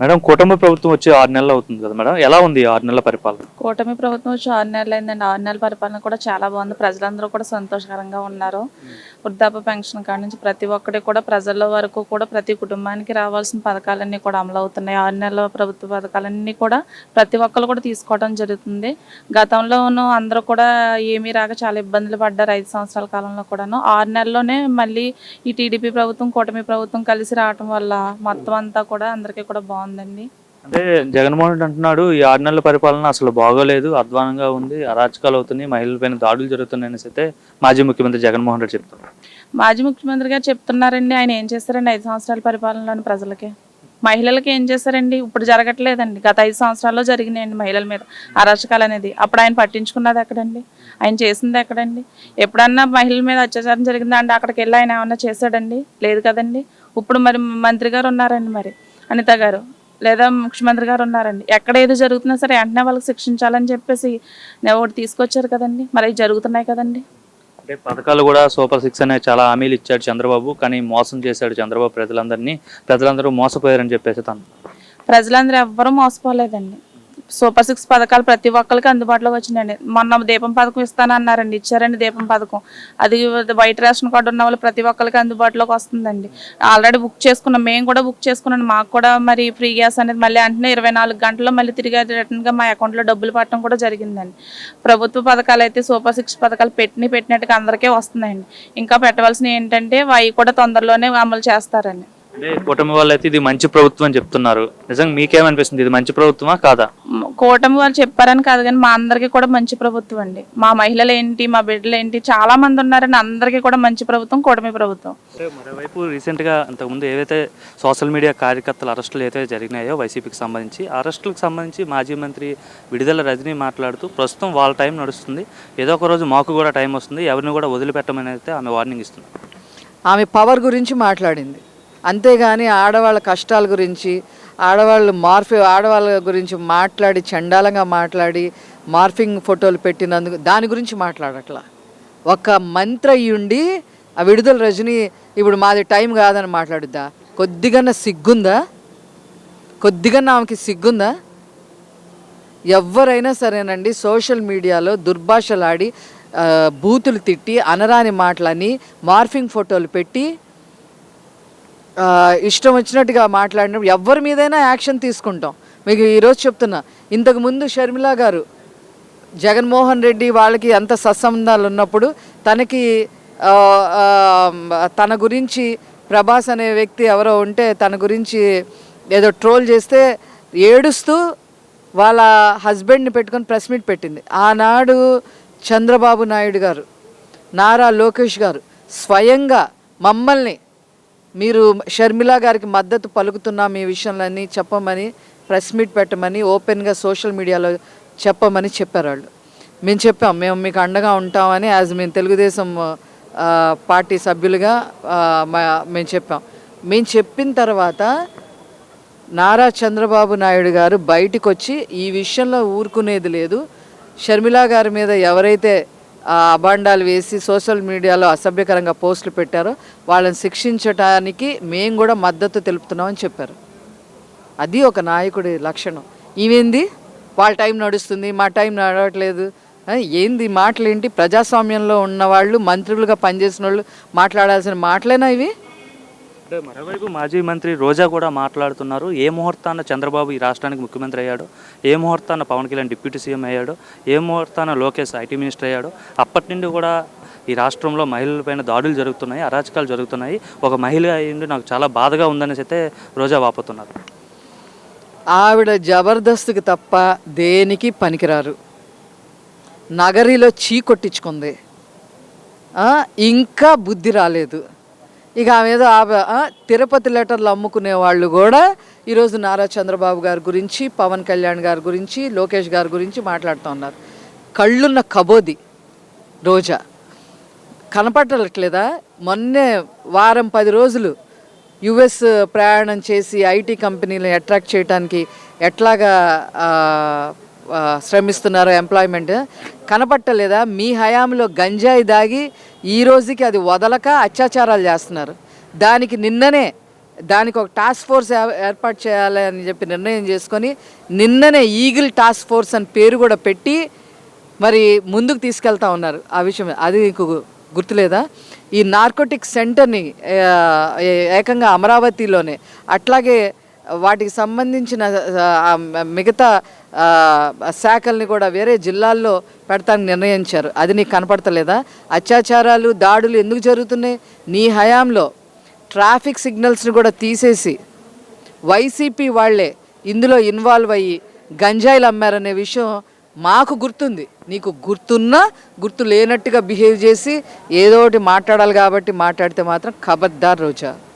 Madam కుటుంబ ప్రభుత్వం వచ్చి ఆరు నెలలు అవుతుంది కదా మేడం. ఎలా ఉంది ఆరు నెలల పరిపాలన? కూటమి ప్రభుత్వం వచ్చి ఆరు నెలలు అయిందండి ఆరు నెలల పరిపాలన కూడా చాలా బాగుంది. ప్రజలందరూ కూడా సంతోషకరంగా ఉన్నారు. వృద్ధాప్య పెన్షన్ కాడ నుంచి ప్రతి ఒక్కటి కూడా ప్రజల వరకు కూడా ప్రతి కుటుంబానికి రావాల్సిన పథకాలన్నీ కూడా అమలు అవుతున్నాయి. ఆరు నెలల ప్రభుత్వ పథకాలన్నీ కూడా ప్రతి ఒక్కరు కూడా తీసుకోవడం జరుగుతుంది. గతంలోనూ అందరూ కూడా ఏమీ రాక చాలా ఇబ్బందులు పడ్డారు. ఐదు సంవత్సరాల కాలంలో కూడాను. ఆరు నెలల్లోనే మళ్ళీ ఈ టీడీపీ ప్రభుత్వం కూటమి ప్రభుత్వం కలిసి రావటం వల్ల మొత్తం అంతా కూడా అందరికీ కూడా బాగుందండి అంటే జగన్మోహన్ రెడ్డి అంటున్నాడు ఈ ఆరు నెలల పరిపాలన అసలు బాగోలేదు అధ్వానంగా ఉంది అరాచకాలు అవుతున్నాయి మహిళలపైన దాడులు జరుగుతున్నాయని అయితే మాజీ ముఖ్యమంత్రి జగన్మోహన్ రెడ్డి చెప్తున్నారు. మాజీ ముఖ్యమంత్రి గారు చెప్తున్నారండి ఆయన ఏం చేస్తారండి ఐదు సంవత్సరాల పరిపాలనలోని ప్రజలకి? మహిళలకి ఏం చేస్తారండి? ఇప్పుడు జరగట్లేదండి. గత ఐదు సంవత్సరాల్లో జరిగినాయండి మహిళల మీద అరాచకాలు అనేది. అప్పుడు ఆయన పట్టించుకున్నది ఎక్కడండి? ఆయన చేసింది ఎక్కడండి? ఎప్పుడన్నా మహిళల మీద అత్యాచారం జరిగిందా అండి అక్కడికి వెళ్ళి ఆయన ఏమన్నా చేశాడండి? లేదు కదండి? ఇప్పుడు మరి మంత్రి గారు ఉన్నారండి మరి. అనిత గారు లేదా ముఖ్యమంత్రి గారు ఉన్నారండి. ఎక్కడ ఏది జరుగుతున్నా సరే వెంటనే వాళ్ళకి శిక్షించాలని చెప్పేసి ఒకటి తీసుకొచ్చారు కదండి. మరి జరుగుతున్నాయి కదండి. అంటే పథకాలు కూడా సూపర్ సిక్స్ అనే చాలా హామీలు ఇచ్చాడు చంద్రబాబు కానీ మోసం చేశాడు చంద్రబాబు ప్రజలందరినీ. ప్రజలందరూ మోసపోయారని చెప్పేసి తను. ప్రజలందరూ ఎవ్వరూ మోసపోలేదండి. సూపర్ సిక్స్ పథకాలు ప్రతి ఒక్కరికి అందుబాటులోకి వచ్చినాయండి. మొన్న దీపం పథకం ఇస్తానన్నారండి. ఇచ్చారండి దీపం పథకం. అది వైట్ రేషన్ కార్డు ఉన్న వాళ్ళు ప్రతి ఒక్కరికి అందుబాటులోకి వస్తుందండి. ఆల్రెడీ బుక్ చేసుకున్నాం. మేము కూడా బుక్ చేసుకున్నాం. మాకు కూడా మరి ఫ్రీ గ్యాస్ అనేది మళ్ళీ అంటే ఇరవై నాలుగు గంటల్లో మళ్ళీ తిరిగి రిటర్న్గా మా అకౌంట్లో డబ్బులు పట్టడం కూడా జరిగిందండి. ప్రభుత్వ పథకాలు అయితే సూపర్ సిక్స్ పథకాలు పెట్టిన పెట్టినట్టుగా అందరికీ వస్తున్నాయండి. ఇంకా పెట్టవలసినవి ఏంటంటే అవి కూడా తొందరలోనే అమలు చేస్తారండి. అంటే కుటుంబ వాళ్ళు అయితే ఇది మంచి ప్రభుత్వం అని చెప్తున్నారు. నిజంగా మీకేమనిపిస్తుంది? ఇది మంచి ప్రభుత్వమా కాదా? కూటమి వాళ్ళు చెప్పారని కాదు కానీ మా అందరికీ కూడా మంచి ప్రభుత్వం అండి. మా మహిళలు ఏంటి మా బిడ్డలు ఏంటి చాలా మంది ఉన్నారని అందరికీ కూడా మంచి ప్రభుత్వం కూటమి ప్రభుత్వం. అంటే మరోవైపు రీసెంట్గా అంతకుముందు ఏవైతే సోషల్ మీడియా కార్యకర్తల అరెస్టులు ఏవైతే జరిగినాయో వైసీపీకి సంబంధించి ఆ అరెస్టులకు సంబంధించి మాజీ మంత్రి విడుదల రజనీ మాట్లాడుతూ ప్రస్తుతం వాళ్ళ టైం నడుస్తుంది. ఏదో ఒక రోజు మాకు కూడా టైం వస్తుంది. ఎవరిని కూడా వదిలిపెట్టమని అయితే ఆమె వార్నింగ్ ఇస్తుంది ఆమె పవర్ గురించి మాట్లాడింది. అంతేగాని ఆడవాళ్ళ కష్టాల గురించి ఆడవాళ్ళు మార్ఫి ఆడవాళ్ళ గురించి మాట్లాడి చండాలంగా మాట్లాడి మార్ఫింగ్ ఫోటోలు పెట్టినందుకు దాని గురించి మాట్లాడట్లా. ఒక మంత్రి అయ్యుండి ఆ విడుదల రజని ఇప్పుడు మాది టైం కాదని మాట్లాడుద్దా? కొద్దిగా సిగ్గుందా? కొద్దిగా ఆమెకి సిగ్గుందా? ఎవరైనా సరేనండి సోషల్ మీడియాలో దుర్భాషలాడి బూతులు తిట్టి అనరాని మాటలని మార్ఫింగ్ ఫోటోలు పెట్టి ఇష్టం వచ్చినట్టుగా మాట్లాడినప్పుడు ఎవరి మీదైనా యాక్షన్ తీసుకుంటాం. మీకు ఈరోజు చెప్తున్నా ఇంతకుముందు షర్మిల గారు జగన్మోహన్ రెడ్డి వాళ్ళకి అంత సత్సంబంధాలు ఉన్నప్పుడు తనకి తన గురించి ప్రభాస్ అనే వ్యక్తి ఎవరో ఉంటే తన గురించి ఏదో ట్రోల్ చేస్తే ఏడుస్తూ వాళ్ళ హస్బెండ్ని పెట్టుకొని ప్రెస్ మీట్ పెట్టింది. ఆనాడు చంద్రబాబు నాయుడు గారు నారా లోకేష్ గారు స్వయంగా మమ్మల్ని మీరు షర్మిల గారికి మద్దతు పలుకుతున్నాం ఈ విషయంలోని చెప్పమని ప్రెస్ మీట్ పెట్టమని ఓపెన్గా సోషల్ మీడియాలో చెప్పమని చెప్పారు వాళ్ళు. మేము చెప్పాం మేము మీకు అండగా ఉంటామని యాజ్ మేము తెలుగుదేశం పార్టీ సభ్యులుగా మా- మేము చెప్పాం. మేము చెప్పిన తర్వాత నారా చంద్రబాబు నాయుడు గారు బయటకు వచ్చి ఈ విషయంలో ఊరుకునేది లేదు. షర్మిలా గారి మీద ఎవరైతే అబాండాలు వేసి సోషల్ మీడియాలో అసభ్యకరంగా పోస్టులు పెట్టారో. వాళ్ళని శిక్షించటానికి మేము కూడా మద్దతు తెలుపుతున్నామని చెప్పారు. అది ఒక నాయకుడి లక్షణం. ఇవేంది? వాళ్ళ టైం నడుస్తుంది మా టైం నడవట్లేదు. ఏంది? మాటలేంటి? ప్రజాస్వామ్యంలో ఉన్నవాళ్ళు మంత్రులుగా పనిచేసిన వాళ్ళు మాట్లాడాల్సిన మాటలేనా ఇవి? అంటే మరోవైపు మాజీ మంత్రి రోజా కూడా మాట్లాడుతున్నారు. ఏ ముహూర్తాన చంద్రబాబు ఈ రాష్ట్రానికి ముఖ్యమంత్రి అయ్యాడు? ఏ ముహూర్తాన పవన్ కళ్యాణ్ డిప్యూటీ సీఎం అయ్యాడు? ఏ ముహూర్తాన లోకేష్ ఐటీ మినిస్టర్ అయ్యాడు? అప్పటి నుండి కూడా ఈ రాష్ట్రంలో మహిళలపైన దాడులు జరుగుతున్నాయి అరాచకాలు జరుగుతున్నాయి. ఒక మహిళ అయ్యిండి నాకు చాలా బాధగా ఉందనేసి అయితే రోజా వాపోతున్నారు. ఆవిడ జబర్దస్త్కి తప్ప దేనికి పనికిరారు? నగరిలో చీ కొట్టించుకుంది. ఇంకా బుద్ధి రాలేదు. ఇక ఆమె ఏదో ఆ- తిరుపతి లెటర్లు అమ్ముకునే వాళ్ళు కూడా ఈరోజు నారా చంద్రబాబు గారి గురించి పవన్ కళ్యాణ్ గారి గురించి లోకేష్ గారి గురించి మాట్లాడుతూ ఉన్నారు. కళ్ళున్న కబోది రోజా. కనపడట్లేదా? మొన్నే వారం పది రోజులు యుఎస్ ప్రయాణం చేసి ఐటీ కంపెనీలను అట్రాక్ట్ చేయడానికి ఎట్లాగా శ్రమిస్తున్నారో ఎంప్లాయ్మెంట్ కనపట్టలేదా? మీ హయాంలో గంజాయి దాగి ఈ రోజుకి అది వదలక అత్యాచారాలు చేస్తున్నారు. దానికి నిన్ననే దానికి ఒక టాస్క్ ఫోర్స్ ఏ- ఏర్పాటు చేయాలి అని చెప్పి నిర్ణయం చేసుకొని నిన్ననే ఈగిల్ టాస్క్ ఫోర్స్ అని పేరు కూడా పెట్టి మరి ముందుకు తీసుకెళ్తా ఉన్నారు. ఆ విషయం అది నీకు గుర్తులేదా? ఈ నార్కోటిక్ సెంటర్ని ఏకంగా అమరావతిలోనే అట్లాగే వాటికి సంబంధించిన మిగతా శాఖల్ని కూడా వేరే జిల్లాల్లో పెడతానికి నిర్ణయించారు. అది నీకు కనపడతలేదా? అత్యాచారాలు దాడులు ఎందుకు జరుగుతున్నాయి? నీ హయాంలో ట్రాఫిక్ సిగ్నల్స్ని కూడా తీసేసి వైసీపీ వాళ్ళే ఇందులో ఇన్వాల్వ్ అయ్యి గంజాయిలు అమ్మారనే విషయం మాకు గుర్తుంది. నీకు గుర్తున్నా గుర్తు లేనట్టుగా బిహేవ్ చేసి ఏదో ఒకటి మాట్లాడాలి కాబట్టి మాట్లాడితే మాత్రం ఖబర్దార్ రోజా.